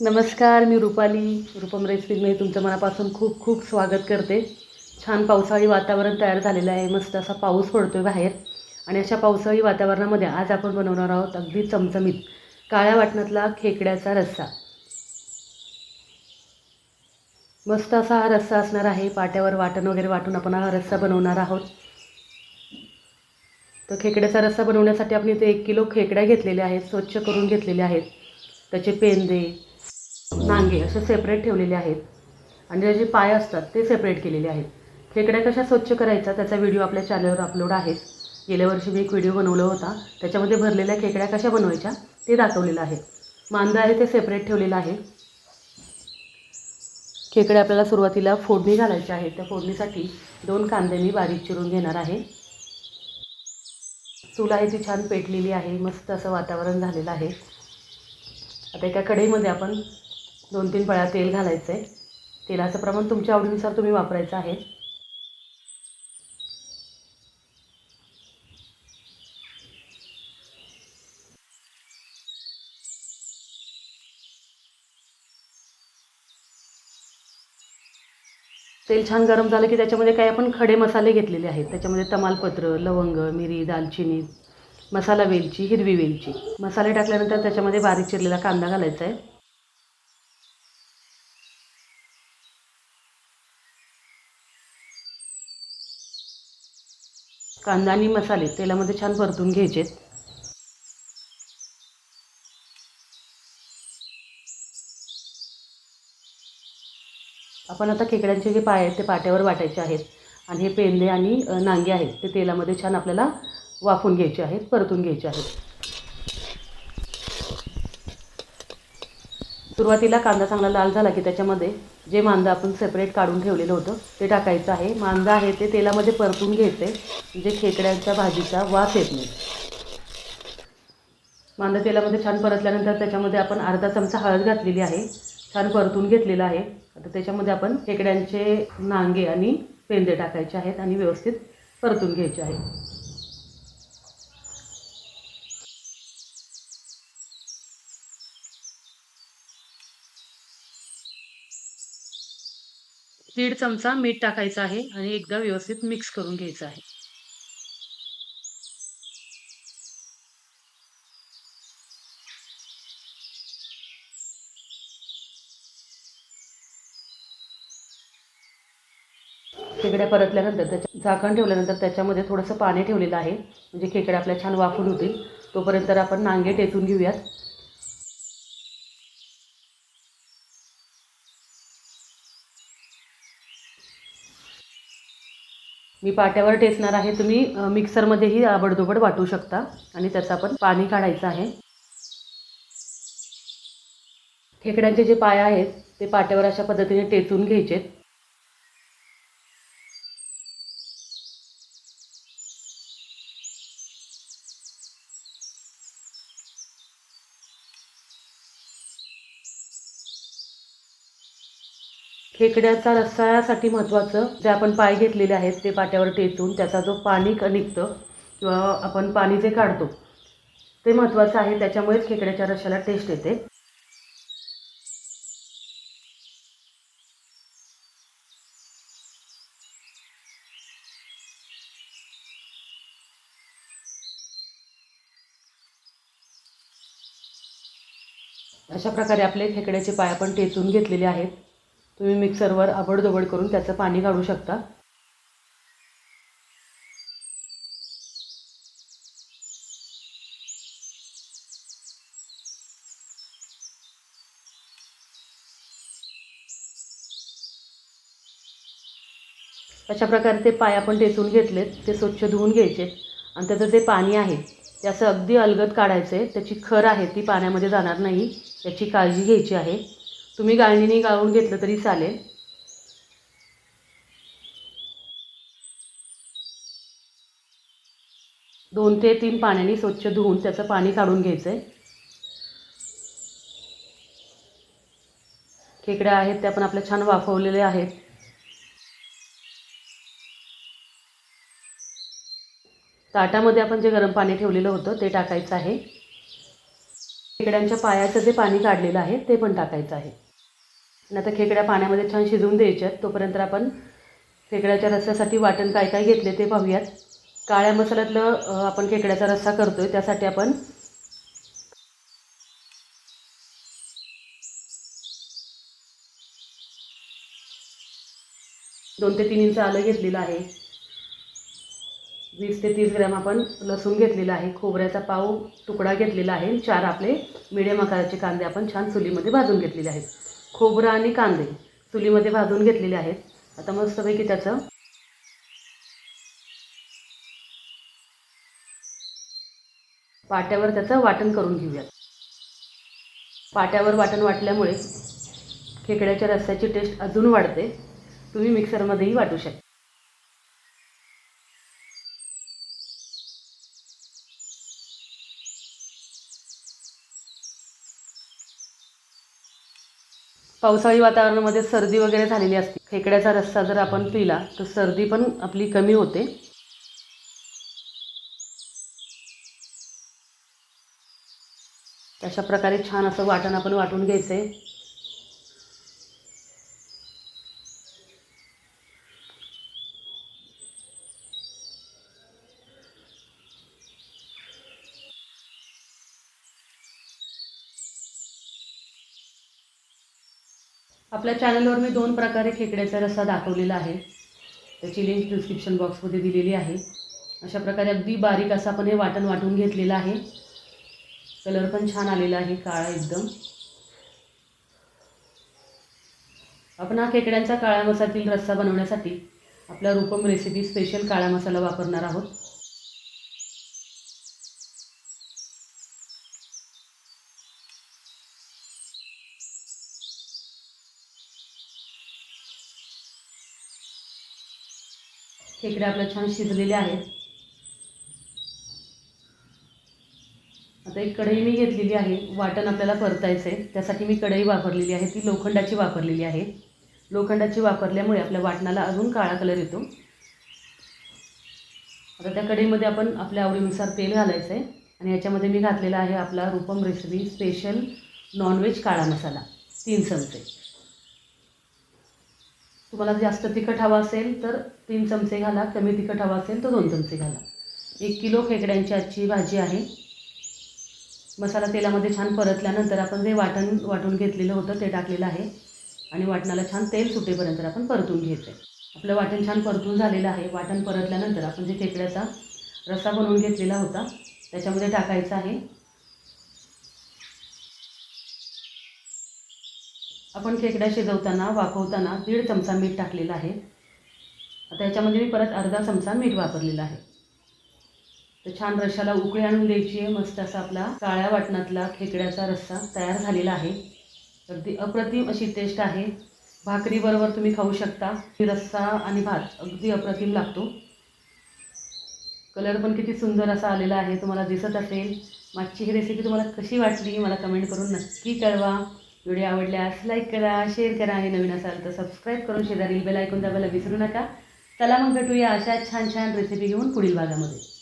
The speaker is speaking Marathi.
नमस्कार मी रुपाली. रुपम रेसिपीमध्ये तुमचं मनापासून खूप खूप स्वागत करते. छान पावसाळी वातावरण तयार झालेलं आहे. मस्त असा पाऊस पडतो आहे बाहेर. आणि अशा पावसाळी वातावरणामध्ये आज आपण बनवणार आहोत अगदी चमचमीत काळ्या वाटणातला खेकड्याचा रस्सा. मस्त असा हा रस्सा असणार आहे. पाट्यावर वाटण वगैरे वाटून आपण हा रस्सा बनवणार आहोत. तर खेकड्याचा रस्सा बनवण्यासाठी आपण इथे एक किलो खेकड्या घेतलेल्या आहेत स्वच्छ करून घेतलेल्या आहेत. त्याचे पेंदे नांगे असे सेपरेट ठेवलेले आहेत. आणि त्याचे पाय असतात ते सेपरेट केलेले आहेत. खेकड्या कशा स्वच्छ करायचा त्याचा व्हिडिओ आपल्या चॅनलवर अपलोड आहे गेल्या वर्षी मी एक व्हिडिओ बनवला होता. त्याच्यामध्ये भरलेल्या खेकड्या कशा बनवायच्या ते दाखवलेलं आहे. मांदा आहे ते सेपरेट ठेवलेलं आहे. खेकडे आपल्याला सुरुवातीला फोडणी घालायची आहे. त्या फोडणीसाठी दोन कांदे मी बारीक चिरून घेणार आहे. चूल आहे ती छान पेटलेली आहे. मस्त असं वातावरण झालेलं आहे. आता एका कढईमध्ये आपण दोन तीन पळ्या तेल घालायचं आहे तेलाचं प्रमाण तुमच्या आवडीनुसार तुम्ही वापरायचं आहे. तेल छान गरम झालं की त्याच्यामध्ये काही आपण खडे मसाले घेतलेले आहेत. त्याच्यामध्ये तमालपत्र लवंग मिरी दालचिनी मसाला वेलची हिरवी वेलची. मसाले टाकल्यानंतर त्याच्यामध्ये बारीक चिरलेला कांदा घालायचा आहे. कांदा आणि मसाले तेलामध्ये छान परतून घ्यायचे. आपण आता खेकड्यांचे जे पाय आहेत ते पाट्यावर वाटायचे आहेत आणि हे पेंदे आणि नांगे आहेत ते तेलामध्ये छान आपल्याला वाफून घ्यायचे आहेत परतून घ्यायचे आहेत. सुरुवातीला कांदा चांगला लाल झाला की त्याच्यामध्ये जे मांदा आपण सेपरेट काढून ठेवलेलं होतं ते टाकायचं आहे. मांदा आहे ते तेलामध्ये परतून घ्यायचे. म्हणजे खेकड्यांच्या भाजीचा वास येत नाही. मांदा तेलामध्ये छान परतल्यानंतर त्याच्यामध्ये आपण अर्धा चमचा हळद घातलेली आहे. छान परतून घेतलेलं आहे. आता त्याच्यामध्ये आपण खेकड्यांचे नांगे आणि पेंदे टाकायचे आहेत आणि व्यवस्थित परतून घ्यायचे आहे दीड चमचा मीठ टाकायचं आहे आणि एकदा व्यवस्थित मिक्स करून घ्यायचं आहे. खेकड्या परतल्यानंतर त्याच्या झाकण ठेवल्यानंतर त्याच्यामध्ये थोडंसं पाणी ठेवलेलं आहे. म्हणजे खेकड्या आपल्या छान वाफून होतील. तोपर्यंत आपण नांगे टेचून घेऊयात. मी पाट्यावर टेचणार आहे. तुम्ही मिक्सरमध्येही आबडधोबड वाटू शकता आणि त्याचं आपण पाणी काढायचं आहे. खेकड्यांचे जे पाय आहेत ते पाट्यावर अशा पद्धतीने टेचून घ्यायचेत. खेकड्याचा रस्सासाठी महत्त्वाचं जे आपण पाय घेतलेले आहेत ते पाट्यावर टेचून त्याचा जो पाणी निघतं किंवा आपण पाणी जे काढतो ते महत्त्वाचं आहे. त्याच्यामुळेच खेकड्याच्या रशाला टेस्ट येते. अशा प्रकारे आपले खेकड्याचे पाय आपण टेचून घेतलेले आहेत. तुम्ही मिक्सरवर आबडधोबड करून त्याचं पाणी काढू शकता. अशा प्रकारे ते पाय आपण टेचून घेतलेत ते स्वच्छ धुवून घ्यायचे. आणि त्याचं जे पाणी आहे ते असं अगदी अलगद काढायचं आहे त्याची खर आहे ती पाण्यामध्ये जाणार नाही. याची काळजी घ्यायची आहे. तुम्ही गाळणीने गाळून घेतलं तरी चालेल. दोन ते तीन पाण्याने स्वच्छ धुवून त्याचं पाणी काढून घ्यायचं आहे खेकड्या आहेत त्या पण आपल्या छान वाफवलेल्या आहेत. ताटामध्ये आपण जे गरम पाणी ठेवलेलं होतं ते टाकायचं आहे. खेकड्यांच्या पायाचं जे पाणी काढलेलं आहे ते पण टाकायचं आहे. आणि आता खेकड्या पाण्यामध्ये छान शिजवून द्यायच्यात. तोपर्यंत आपण खेकड्याच्या रस्स्यासाठी वाटण काय काय घेतले ते पाहूयात. काळ्या मसाल्यातलं आपण खेकड्याचा रस्सा करतो आहे त्यासाठी आपण दोन ते तीन इंच आलं घेतलेलं आहे. वीस ते तीस ग्रॅम आपण लसूण घेतलेला आहे. खोबऱ्याचा पाव तुकडा घेतलेला आहे. चार आपले मिडियम आकाराचे कांदे आपण छान चुलीमध्ये भाजून घेतलेले आहेत. खोबरं आणि कांदे चुलीमध्ये भाजून घेतलेले आहेत. आता मस्तपैकी त्याचं पाट्यावर त्याचं वाटण करून घेऊयात. पाट्यावर वाटण वाटल्यामुळे खेकड्याच्या रस्त्याची टेस्ट अजून वाढते. तुम्ही मिक्सरमध्येही वाटू शकता. पावसाळी वातावरणामध्ये सर्दी वगैरे झालेली असते. खेकड्याचा रस्सा जर आपण पिला तर सर्दी पण आपली कमी होते. अशा प्रकारे छान असं वाटण आपण वाटून घ्यायचं आहे आपल्या चॅनलवर मी दोन प्रकारे खेकड्याचा रस्सा दाखवलेला आहे. त्याची लिंक डिस्क्रिप्शन बॉक्समध्ये दिलेली आहे. अशा प्रकारे अगदी बारीक असं आपण हे वाटण वाटून घेतलेलं आहे. कलर पण छान आलेला आहे काळा एकदम. आपण हा खेकड्यांचा काळा मसातील रस्सा बनवण्यासाठी आपला रूपम रेसिपी स्पेशल काळा मसाला वापरणार आहोत. खेकडे आपल्या छान शिजलेले आहेत. आता एक कढई मी घेतलेली आहे. वाटण आपल्याला परतायचं आहे त्यासाठी मी कढई वापरलेली आहे. ती लोखंडाची वापरलेली आहे. लोखंडाची वापरल्यामुळे आपल्या वाटणाला अजून काळा कलर येतो. आता त्या कढईमध्ये आपण आपल्या आवडीनुसार तेल घालायचं आहे आणि याच्यामध्ये मी घातलेला आहे आपला रूपम रेसिपी स्पेशल नॉनव्हेज काळा मसाला. तीन चमचे. तुम्हाला जास्त तिखट हवा असेल तर तीन चमचे घाला कमी तिखट हवा असेल तर दोन चमचे घाला. एक किलो खेकड्यांची आजची भाजी आहे. मसाला तेलामध्ये छान परतल्यानंतर आपण जे वाटण वाटून घेतलेलं होतं ते टाकलेलं आहे. आणि वाटणाला छान तेल सुटेपर्यंत आपण परतून घ्यायचं आहे आपलं वाटण छान परतून झालेलं आहे. वाटण परतल्यानंतर आपण जे खेकड्याचा रस्सा बनवून घेतलेला होता त्याच्यामध्ये टाकायचा आहे. आपण खेकड्या शिजवताना वाफवताना दीड चमचा मीठ टाकलेला आहे. आता याच्यामध्ये मी परत अर्धा चमचा मीठ वापरलेला आहे. तर छान रशाला उकळी आणून द्यायची आहे. मस्त असा आपला काळ्या वाटणातला खेकड्याचा रस्सा तयार झालेला आहे. अगदी अप्रतिम अशी टेस्ट आहे. भाकरीबरोबर तुम्ही खाऊ शकता. रस्सा आणि भात अगदी अप्रतिम लागतो. कलर पण किती सुंदर असा आलेला आहे. तुम्हाला दिसत असेल. मागची ही रेसिपी तुम्हाला कशी वाटली मला कमेंट करून नक्की कळवा. व्हिडिओ आवडल्यास लाईक करा शेअर करा आणि नवीन असाल तर सबस्क्राईब करून शेजारील बेल ऐकून दाबायला विसरू नका. चला मग भेटूया अशा छान छान रेसिपी घेऊन पुढील भागामध्ये.